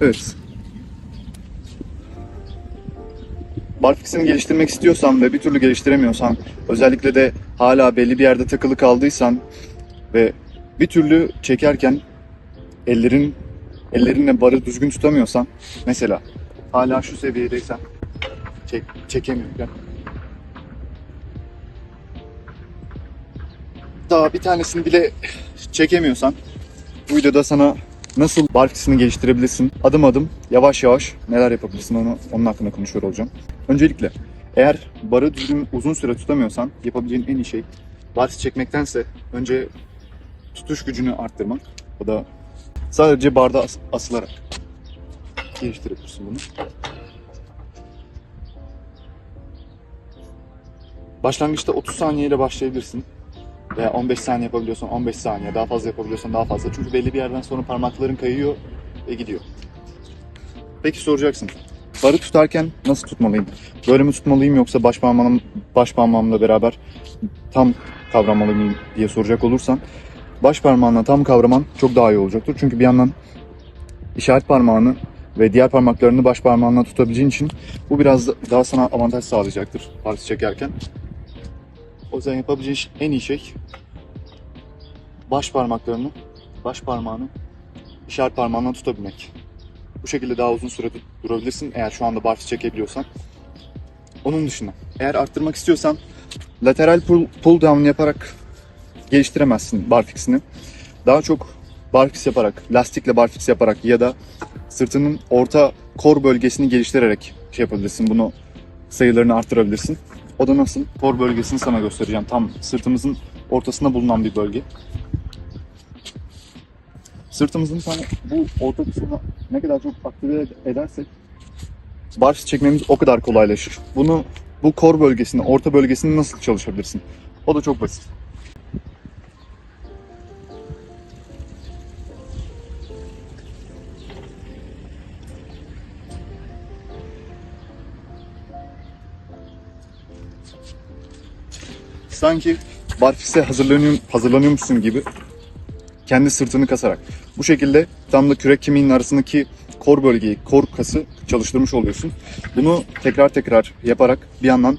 Evet. Barfix'ini geliştirmek istiyorsan ve bir türlü geliştiremiyorsan, özellikle de hala belli bir yerde takılı kaldıysan ve bir türlü çekerken ellerin ellerinle barı düzgün tutamıyorsan, mesela hala şu seviyedeysen çek, çekemiyorken daha bir tanesini bile çekemiyorsan bu videoda sana nasıl barfix'ini geliştirebilirsin adım adım yavaş yavaş neler yapabilirsin onu onun hakkında konuşuyor olacağım. Öncelikle eğer barı düzgün uzun süre tutamıyorsan yapabileceğin en iyi şey barfiks çekmektense önce tutuş gücünü arttırmak. O da sadece barda as- asılarak geliştirebilirsin bunu. Başlangıçta 30 saniyeyle başlayabilirsin. Veya 15 saniye yapabiliyorsan 15 saniye, daha fazla yapabiliyorsan daha fazla. Çünkü belli bir yerden sonra parmakların kayıyor ve gidiyor. Peki soracaksın. Barı tutarken nasıl tutmalıyım? Böyle mi tutmalıyım yoksa baş parmağım, baş parmağımla beraber tam kavramalıyım mıyım diye soracak olursan baş parmağınla tam kavraman çok daha iyi olacaktır. Çünkü bir yandan işaret parmağını ve diğer parmaklarını baş parmağınla tutabileceğin için bu biraz da- daha sana avantaj sağlayacaktır parti çekerken. O yüzden yapabileceğin en iyi şey baş parmaklarını, baş parmağını işaret parmağından tutabilmek. Bu şekilde daha uzun süre durabilirsin eğer şu anda barfiks çekebiliyorsan. Onun dışında eğer arttırmak istiyorsan lateral pull, pull down yaparak geliştiremezsin barfiksini. Daha çok barfiks yaparak, lastikle barfiks yaparak ya da sırtının orta kor bölgesini geliştirerek şey yapabilirsin. Bunu sayılarını arttırabilirsin. O da nasıl? Kor bölgesini sana göstereceğim. Tam sırtımızın ortasında bulunan bir bölge. Sırtımızın tam bu orta kısmını ne kadar çok aktive edersek barfiks çekmemiz o kadar kolaylaşır. Bunu bu kor bölgesini, orta bölgesini nasıl çalışabilirsin? O da çok basit. Sanki barfikse hazırlanıyor, hazırlanıyormuşsun gibi kendi sırtını kasarak. Bu şekilde tam da kürek kemiğinin arasındaki kor bölgeyi, kor kası çalıştırmış oluyorsun. Bunu tekrar tekrar yaparak bir yandan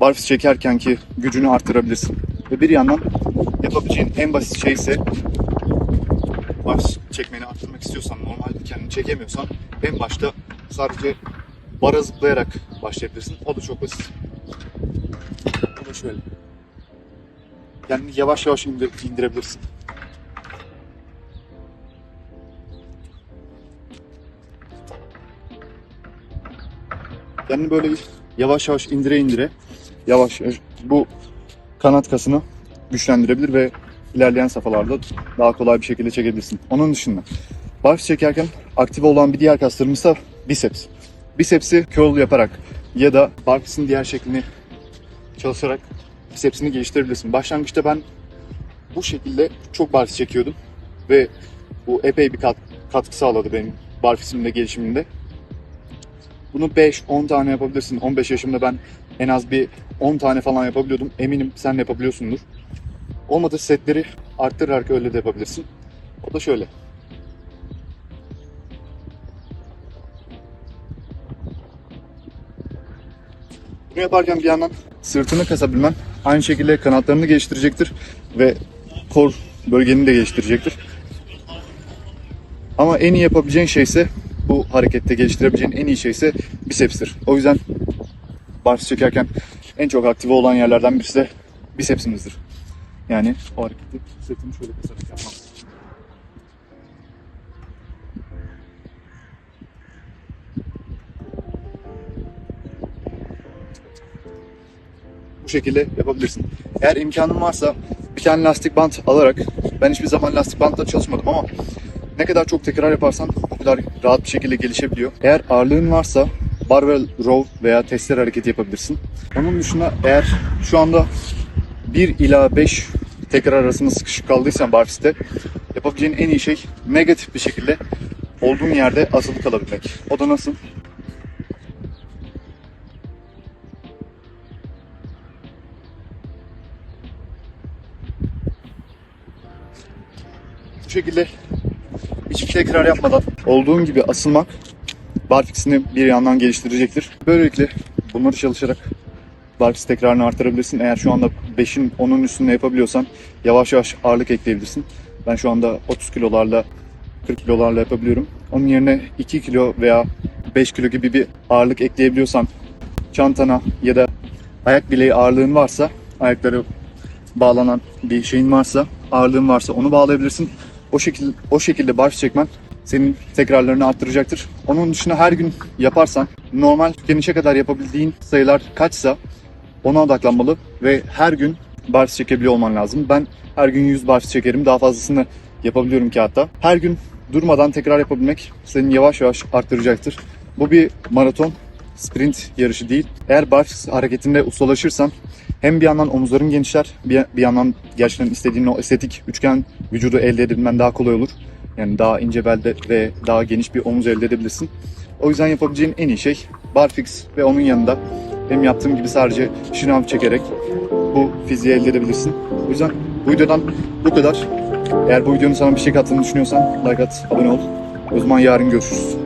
barfiks çekerkenki gücünü arttırabilirsin. Ve bir yandan yapabileceğin en basit şey ise barfiks çekmeni arttırmak istiyorsan, normalde kendini çekemiyorsan en başta sadece bara zıplayarak başlayabilirsin. O da çok basit. Da şöyle. Yani yavaş yavaş indir, indirebilirsin. Yani böyle yavaş yavaş indire indire yavaş yavaş bu kanat kasını güçlendirebilir ve ilerleyen safhalarda daha kolay bir şekilde çekebilirsin. Onun dışında barfiks çekerken aktif olan bir diğer kaslarımız ise biceps. Bicepsi curl yaparak ya da barfix'in diğer şeklini çalışarak bisepsini geliştirebilirsin. Başlangıçta ben bu şekilde çok barfiks çekiyordum ve bu epey bir kat, katkı sağladı benim barfix'imin de gelişiminde. Bunu 5-10 tane yapabilirsin. 15 yaşımda ben en az bir 10 tane falan yapabiliyordum. Eminim sen de yapabiliyorsundur. Olmadı setleri arttırarak öyle de yapabilirsin. O da şöyle. Bunu yaparken bir yandan sırtını kasabilmen aynı şekilde kanatlarını geliştirecektir ve kor bölgeni de geliştirecektir. Ama en iyi yapabileceğin şey ise bu harekette geliştirebileceğin en iyi şey ise bisepstir. O yüzden barfiks çekerken en çok aktive olan yerlerden birisi de bisepsimizdir. Yani o hareketi sırtını şöyle kasarak yapmam. Şekilde yapabilirsin. Eğer imkanın varsa bir tane lastik bant alarak ben hiçbir zaman lastik bantla çalışmadım ama ne kadar çok tekrar yaparsan o kadar rahat bir şekilde gelişebiliyor. Eğer ağırlığın varsa barbell row veya testler hareketi yapabilirsin. Onun dışında eğer şu anda 1 ila 5 tekrar arasında sıkışık kaldıysan barfiste yapabileceğin en iyi şey negatif bir şekilde olduğun yerde asılı kalabilmek. O da nasıl? Bu şekilde hiçbir tekrar yapmadan olduğun gibi asılmak barfix'ini bir yandan geliştirecektir. Böylelikle bunları çalışarak barfix tekrarını arttırabilirsin. Eğer şu anda 5'in 10'un üstünde yapabiliyorsan yavaş yavaş ağırlık ekleyebilirsin. Ben şu anda 30 kilolarla 40 kilolarla yapabiliyorum. Onun yerine 2 kilo veya 5 kilo gibi bir ağırlık ekleyebiliyorsan çantana ya da ayak bileği ağırlığın varsa ayakları bağlanan bir şeyin varsa ağırlığın varsa onu bağlayabilirsin. O şekilde o şekilde barf çekmen senin tekrarlarını arttıracaktır. Onun dışında her gün yaparsan normal tükenişe kadar yapabildiğin sayılar kaçsa ona odaklanmalı ve her gün barf çekebiliyor olman lazım. Ben her gün 100 barf çekerim. Daha fazlasını yapabiliyorum ki hatta. Her gün durmadan tekrar yapabilmek seni yavaş yavaş arttıracaktır. Bu bir maraton, sprint yarışı değil. Eğer barf hareketinde ustalaşırsan hem bir yandan omuzların genişler, bir, bir yandan gerçekten istediğin o estetik üçgen vücudu elde edebilmen daha kolay olur. Yani daha ince belde ve daha geniş bir omuz elde edebilirsin. O yüzden yapabileceğin en iyi şey barfix ve onun yanında benim yaptığım gibi sadece şınav çekerek bu fiziği elde edebilirsin. O yüzden bu videodan bu kadar. Eğer bu videonun sana bir şey kattığını düşünüyorsan like at, abone ol. O zaman yarın görüşürüz.